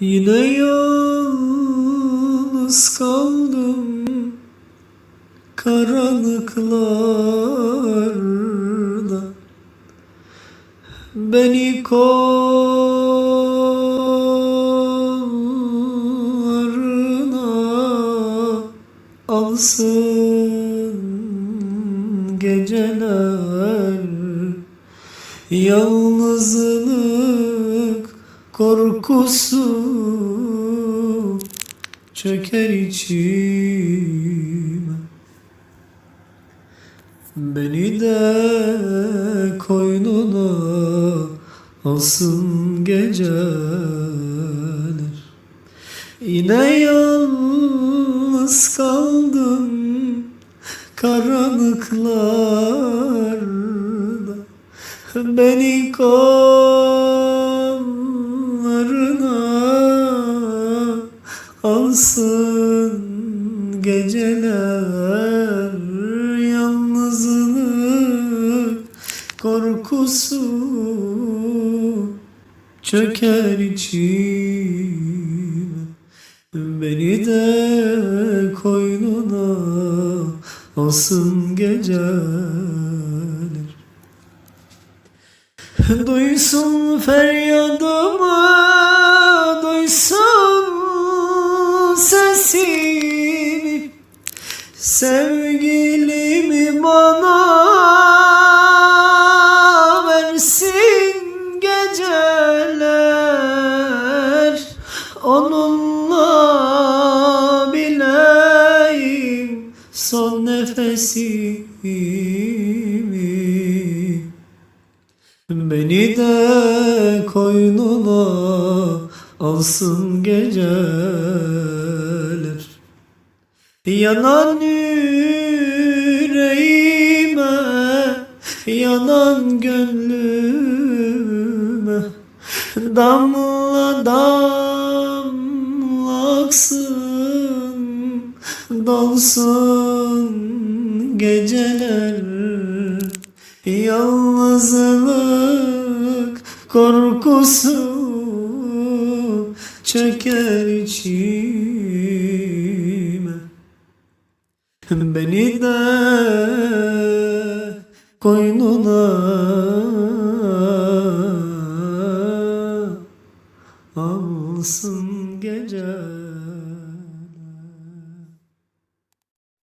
Yine yalnız kaldım. Karanlıklarda. Beni kollarına alsın geceler. Yalnızlık korkusu çöker içime. Beni de koynuna alsın geceler. Yine yalnız kaldım karanlıklarda. Beni kollarına alsın geceler Yalnızlık korkusu çöker içime. Beni de koynuna alsın geceler. Duysun feryadımı, Sevgilimi bana versin geceler. Onunla bileyim son nefesimi. Beni de koynuna alsın geceler Yanan yüreğime, yanan gönlüme. Damla damla aksın, dolsun geceler. Yalnızlık korkusu çeker içime Beni de koynuna. Alsın gece.